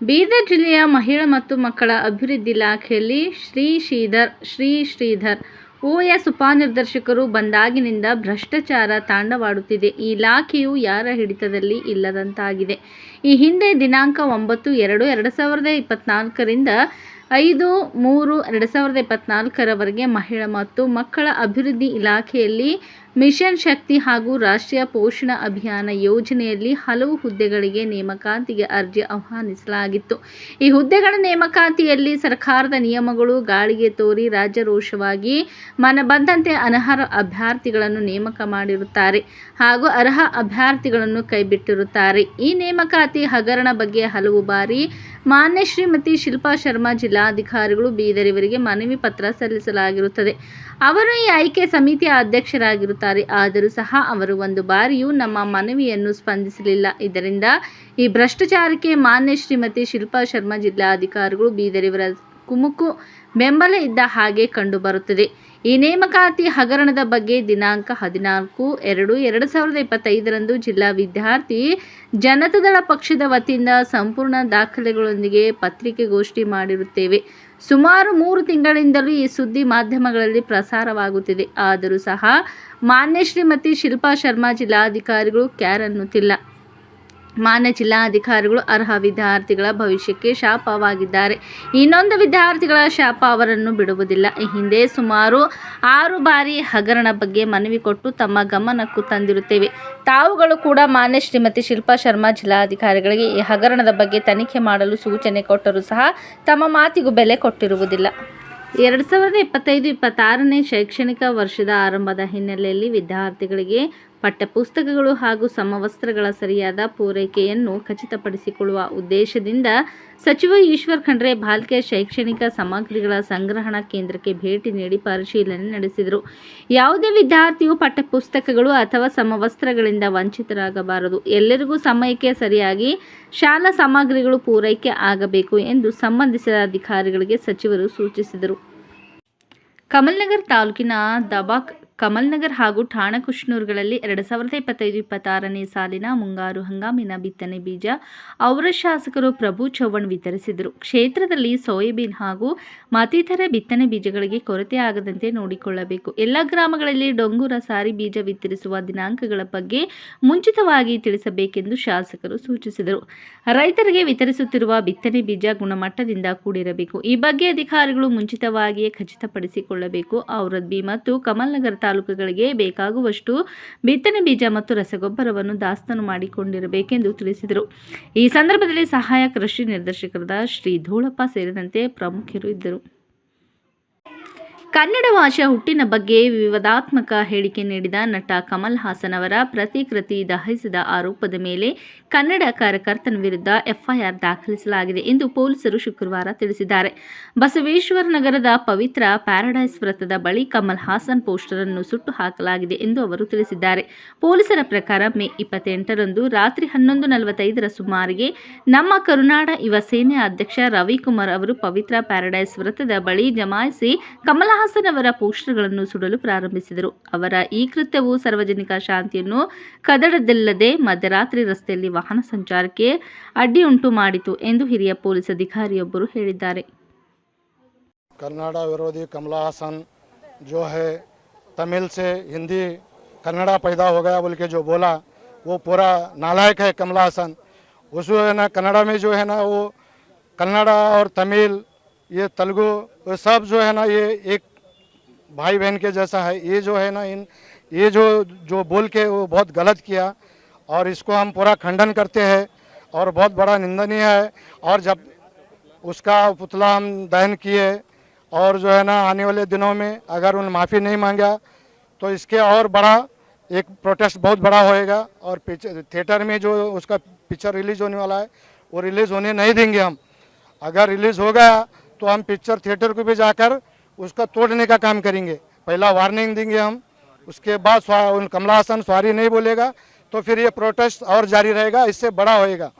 ಬೀದರ್ ಜಿಲ್ಲೆಯ ಮಹಿಳಾ ಮತ್ತು ಮಕ್ಕಳ ಅಭಿವೃದ್ಧಿ ಇಲಾಖೆಯಲ್ಲಿ ಶ್ರೀ ಶ್ರೀಧರ್ ಶ್ರೀ ಶ್ರೀಧರ್ ಓಎಸ್ ಉಪನಿರ್ದೇಶಕರು ಬಂದಾಗಿನಿಂದ ಭ್ರಷ್ಟಾಚಾರ ತಾಂಡವಾಡುತ್ತಿದೆ. ಈ ಇಲಾಖೆಯು ಯಾರ ಹಿಡಿತದಲ್ಲಿ ಇಲ್ಲದಂತಾಗಿದೆ. ಈ ಹಿಂದೆ ದಿನಾಂಕ ಒಂಬತ್ತು ಎರಡು ಎರಡು ಸಾವಿರದ ಇಪ್ಪತ್ತ್ನಾಲ್ಕರಿಂದ ಐದು ಮೂರು ಎರಡು ಸಾವಿರದ ಇಪ್ಪತ್ತ್ನಾಲ್ಕರವರೆಗೆ ಮಹಿಳಾ ಮತ್ತು ಮಕ್ಕಳ ಅಭಿವೃದ್ಧಿ ಇಲಾಖೆಯಲ್ಲಿ ಮಿಷನ್ ಶಕ್ತಿ ಹಾಗೂ ರಾಷ್ಟ್ರೀಯ ಪೋಷಣ ಅಭಿಯಾನ ಯೋಜನೆಯಲ್ಲಿ ಹಲವು ಹುದ್ದೆಗಳಿಗೆ ನೇಮಕಾತಿಗೆ ಅರ್ಜಿ ಆಹ್ವಾನಿಸಲಾಗಿತ್ತು. ಈ ಹುದ್ದೆಗಳ ನೇಮಕಾತಿಯಲ್ಲಿ ಸರ್ಕಾರದ ನಿಯಮಗಳು ಗಾಳಿಗೆ ತೋರಿ ರಾಜ್ಯರೋಷವಾಗಿ ಮನ ಬಂದಂತೆ ಅನರ್ಹ ಅಭ್ಯರ್ಥಿಗಳನ್ನು ನೇಮಕ ಮಾಡಿರುತ್ತಾರೆ ಹಾಗೂ ಅರ್ಹ ಅಭ್ಯರ್ಥಿಗಳನ್ನು ಕೈಬಿಟ್ಟಿರುತ್ತಾರೆ. ಈ ನೇಮಕಾತಿ ಹಗರಣ ಬಗ್ಗೆ ಹಲವು ಬಾರಿ ಮಾನ್ಯ ಶ್ರೀಮತಿ ಶಿಲ್ಪಾ ಶರ್ಮಾ ಜಿಲ್ಲಾಧಿಕಾರಿಗಳು ಬೀದರ್ ಇವರಿಗೆ ಮನವಿ ಪತ್ರ ಸಲ್ಲಿಸಲಾಗಿರುತ್ತದೆ. ಅವರು ಈ ಆಯ್ಕೆ ಸಮಿತಿಯ ಅಧ್ಯಕ್ಷರಾಗಿರುತ್ತಾರೆ. ಆದರೂ ಸಹ ಅವರು ಒಂದು ಬಾರಿಯೂ ನಮ್ಮ ಮನವಿಯನ್ನು ಸ್ಪಂದಿಸಲಿಲ್ಲ. ಇದರಿಂದ ಈ ಭ್ರಷ್ಟಾಚಾರಕ್ಕೆ ಮಾನ್ಯ ಶ್ರೀಮತಿ ಶಿಲ್ಪಾ ಶರ್ಮಾ ಜಿಲ್ಲಾಧಿಕಾರಿಗಳು ಬೀದರ್ ಇವರ ಕುಮುಕು ಬೆಂಬಲ ಇದ್ದ ಹಾಗೆ ಕಂಡುಬರುತ್ತದೆ. ಈ ನೇಮಕಾತಿ ಹಗರಣದ ಬಗ್ಗೆ ದಿನಾಂಕ ಹದಿನಾಲ್ಕು, ಎರಡು ಎರಡು ಸಾವಿರದ ಇಪ್ಪತ್ತೈದರಂದು ಜಿಲ್ಲಾ ವಿದ್ಯಾರ್ಥಿ ಜನತಾದಳ ಪಕ್ಷದ ವತಿಯಿಂದ ಸಂಪೂರ್ಣ ದಾಖಲೆಗಳೊಂದಿಗೆ ಪತ್ರಿಕೆಗೋಷ್ಠಿ ಮಾಡಿರುತ್ತೇವೆ. ಸುಮಾರು ಮೂರು ತಿಂಗಳಿಂದಲೂ ಈ ಸುದ್ದಿ ಮಾಧ್ಯಮಗಳಲ್ಲಿ ಪ್ರಸಾರವಾಗುತ್ತಿದೆ. ಆದರೂ ಸಹ ಮಾನ್ಯ ಶ್ರೀಮತಿ ಶಿಲ್ಪಾ ಶರ್ಮಾ ಜಿಲ್ಲಾಧಿಕಾರಿಗಳು ಕ್ಯಾರ್ ಅನ್ನುತ್ತಿಲ್ಲ. ಮಾನ್ಯ ಜಿಲ್ಲಾಧಿಕಾರಿಗಳು, ಅರ್ಹ ವಿದ್ಯಾರ್ಥಿಗಳ ಭವಿಷ್ಯಕ್ಕೆ ಶಾಪವಾಗಿದ್ದಾರೆ. ಇನ್ನೊಂದು ವಿದ್ಯಾರ್ಥಿಗಳ ಶಾಪ ಅವರನ್ನು ಬಿಡುವುದಿಲ್ಲ. ಈ ಹಿಂದೆ ಸುಮಾರು ಆರು ಬಾರಿ ಹಗರಣ ಬಗ್ಗೆ ಮನವಿ ಕೊಟ್ಟು ತಮ್ಮ ಗಮನಕ್ಕೂ ತಂದಿರುತ್ತೇವೆ. ತಾವುಗಳು ಕೂಡ ಮಾನ್ಯ ಶ್ರೀಮತಿ ಶಿಲ್ಪಾ ಶರ್ಮಾ ಜಿಲ್ಲಾಧಿಕಾರಿಗಳಿಗೆ ಈ ಹಗರಣದ ಬಗ್ಗೆ ತನಿಖೆ ಮಾಡಲು ಸೂಚನೆ ಕೊಟ್ಟರೂ ಸಹ ತಮ್ಮ ಮಾತಿಗೂ ಬೆಲೆ ಕೊಟ್ಟಿರುವುದಿಲ್ಲ. ಎರಡು ಸಾವಿರದ ಇಪ್ಪತ್ತೈದು, ಇಪ್ಪತ್ತಾರನೇ ಶೈಕ್ಷಣಿಕ ವರ್ಷದ ಆರಂಭದ ಹಿನ್ನೆಲೆಯಲ್ಲಿ ವಿದ್ಯಾರ್ಥಿಗಳಿಗೆ ಪಠ್ಯಪುಸ್ತಕಗಳು ಹಾಗೂ ಸಮವಸ್ತ್ರಗಳ ಸರಿಯಾದ ಪೂರೈಕೆಯನ್ನು ಖಚಿತಪಡಿಸಿಕೊಳ್ಳುವ ಉದ್ದೇಶದಿಂದ ಸಚಿವ ಈಶ್ವರ್ ಖಂಡ್ರೆ ಬಾಲ್ಕಿಯ ಶೈಕ್ಷಣಿಕ ಸಾಮಗ್ರಿಗಳ ಸಂಗ್ರಹಣಾ ಕೇಂದ್ರಕ್ಕೆ ಭೇಟಿ ನೀಡಿ ಪರಿಶೀಲನೆ ನಡೆಸಿದರು. ಯಾವುದೇ ವಿದ್ಯಾರ್ಥಿಯು ಪಠ್ಯಪುಸ್ತಕಗಳು ಅಥವಾ ಸಮವಸ್ತ್ರಗಳಿಂದ ವಂಚಿತರಾಗಬಾರದು. ಎಲ್ಲರಿಗೂ ಸಮಯಕ್ಕೆ ಸರಿಯಾಗಿ ಶಾಲಾ ಸಾಮಗ್ರಿಗಳು ಪೂರೈಕೆ ಆಗಬೇಕು ಎಂದು ಸಂಬಂಧಿಸಿದ ಅಧಿಕಾರಿಗಳಿಗೆ ಸಚಿವರು ಸೂಚಿಸಿದರು. ಕಮಲ್ನಗರ್ ತಾಲೂಕಿನ ದಬಾಕ್ ಕಮಲ್ನಗರ್ ಹಾಗೂ ಠಾಣಕುಷ್ನೂರ್ಗಳಲ್ಲಿ ಎರಡು ಸಾವಿರದ ಇಪ್ಪತ್ತೈದು ಇಪ್ಪತ್ತಾರನೇ ಸಾಲಿನ ಮುಂಗಾರು ಹಂಗಾಮಿನ ಬಿತ್ತನೆ ಬೀಜ ಅವರ ಶಾಸಕರು ಪ್ರಭು ಚೌಹಾಣ್ ವಿತರಿಸಿದರು. ಕ್ಷೇತ್ರದಲ್ಲಿ ಸೋಯಾಬೀನ್ ಹಾಗೂ ಮತ್ತಿತರ ಬಿತ್ತನೆ ಬೀಜಗಳಿಗೆ ಕೊರತೆ ಆಗದಂತೆ ನೋಡಿಕೊಳ್ಳಬೇಕು. ಎಲ್ಲ ಗ್ರಾಮಗಳಲ್ಲಿ ಡೊಂಗೂರ ಸಾರಿ ಬೀಜ ವಿತರಿಸುವ ದಿನಾಂಕಗಳ ಬಗ್ಗೆ ಮುಂಚಿತವಾಗಿ ತಿಳಿಸಬೇಕೆಂದು ಶಾಸಕರು ಸೂಚಿಸಿದರು. ರೈತರಿಗೆ ವಿತರಿಸುತ್ತಿರುವ ಬಿತ್ತನೆ ಬೀಜ ಗುಣಮಟ್ಟದಿಂದ ಕೂಡಿರಬೇಕು. ಈ ಬಗ್ಗೆ ಅಧಿಕಾರಿಗಳು ಮುಂಚಿತವಾಗಿಯೇ ಖಚಿತಪಡಿಸಿಕೊಳ್ಳಬೇಕು. ಔರದ್ಬಿ ಮತ್ತು ಕಮಲ್ನಗರ ತಾಲೂಕುಗಳಿಗೆ ಬೇಕಾಗುವಷ್ಟು ಬಿತ್ತನೆ ಬೀಜ ಮತ್ತು ರಸಗೊಬ್ಬರವನ್ನು ದಾಸ್ತಾನು ಮಾಡಿಕೊಂಡಿರಬೇಕೆಂದು ತಿಳಿಸಿದರು. ಈ ಸಂದರ್ಭದಲ್ಲಿ ಸಹಾಯಕ ಕೃಷಿ ನಿರ್ದೇಶಕರಾದ ಶ್ರೀ ಧೂಳಪ್ಪ ಸೇರಿದಂತೆ ಪ್ರಮುಖರು ಇದ್ದರು. ಕನ್ನಡ ಭಾಷೆಯ ಹುಟ್ಟಿನ ಬಗ್ಗೆ ವಿವಾದಾತ್ಮಕ ಹೇಳಿಕೆ ನೀಡಿದ ನಟ ಕಮಲ್ ಹಾಸನ್ ಅವರ ಪ್ರತಿಕೃತಿ ದಹಿಸಿದ ಆರೋಪದ ಮೇಲೆ ಕನ್ನಡ ಕಾರ್ಯಕರ್ತನ ವಿರುದ್ಧ ಎಫ್ಐಆರ್ ದಾಖಲಿಸಲಾಗಿದೆ ಎಂದು ಪೊಲೀಸರು ಶುಕ್ರವಾರ ತಿಳಿಸಿದ್ದಾರೆ. ಬಸವೇಶ್ವರ ನಗರದ ಪವಿತ್ರ ಪ್ಯಾರಡೈಸ್ ವೃತ್ತದ ಬಳಿ ಕಮಲ್ ಹಾಸನ್ ಪೋಸ್ಟರ್ ಅನ್ನು ಸುಟ್ಟು ಹಾಕಲಾಗಿದೆ ಎಂದು ಅವರು ತಿಳಿಸಿದ್ದಾರೆ. ಪೊಲೀಸರ ಪ್ರಕಾರ ಮೇ ಇಪ್ಪತ್ತೆಂಟರಂದು ರಾತ್ರಿ ಹನ್ನೊಂದು ನಲವತ್ತೈದರ ಸುಮಾರಿಗೆ ನಮ್ಮ ಕರುನಾಡ ಯುವ ಸೇನೆ ಅಧ್ಯಕ್ಷ ರವಿಕುಮಾರ್ ಅವರು ಪವಿತ್ರ ಪ್ಯಾರಡೈಸ್ ವೃತ್ತದ ಬಳಿ ಜಮಾಯಿಸಿ ಕಮಲ್ ಹಾಸನ್ ಅವರ ಪೋಸ್ಟರ್ಗಳನ್ನು ಸುಡಲು ಪ್ರಾರಂಭಿಸಿದರು ಅವರ ಈ ಕೃತ್ಯವು ಸಾರ್ವಜನಿಕ ಶಾಂತಿಯನ್ನು ಕದಡದಿಲ್ಲದೆ ಮಧ್ಯರಾತ್ರಿ ರಸ್ತೆಯಲ್ಲಿ ವಾಹನ ಸಂಚಾರಕ್ಕೆ ಅಡ್ಡಿಯುಂಟು ಮಾಡಿತು ಎಂದು ಹಿರಿಯ ಪೊಲೀಸ್ ಅಧಿಕಾರಿಯೊಬ್ಬರು ಹೇಳಿದ್ದಾರೆ कन्नाडा विरोधी कमला हसन जो है तमिल से हिंदी कन्नड़ा पैदा हो गया बोल के जो बोला वो पूरा नालायक है कमला हसन उस है ना कन्नड़ा में जो है ना वो कन्नड़ा और तमिल ये तेलुगु वो सब जो है ना ये एक भाई बहन के जैसा है, ये जो है ना, इन, ये जो जो बोल के वो बहुत गलत किया और इसको हम पूरा खंडन करते हैं और बहुत बड़ा निंदनीय है और जब उसका पुतला हम दहन किए और जो है ना, आने वाले दिनों में अगर उन माफ़ी नहीं मांगा तो इसके और बड़ा एक प्रोटेस्ट बहुत बड़ा होएगा और थिएटर में जो उसका पिक्चर रिलीज़ होने वाला है, वो रिलीज़ होने नहीं देंगे हम। अगर रिलीज़ हो गया तो हम पिक्चर थिएटर को भी जाकर उसका तोड़ने का काम करेंगे। पहला वार्निंग देंगे हम। उसके बाद उन कमला सॉरी नहीं बोलेगा तो फिर ये प्रोटेस्ट और जारी रहेगा, इससे बड़ा होएगा।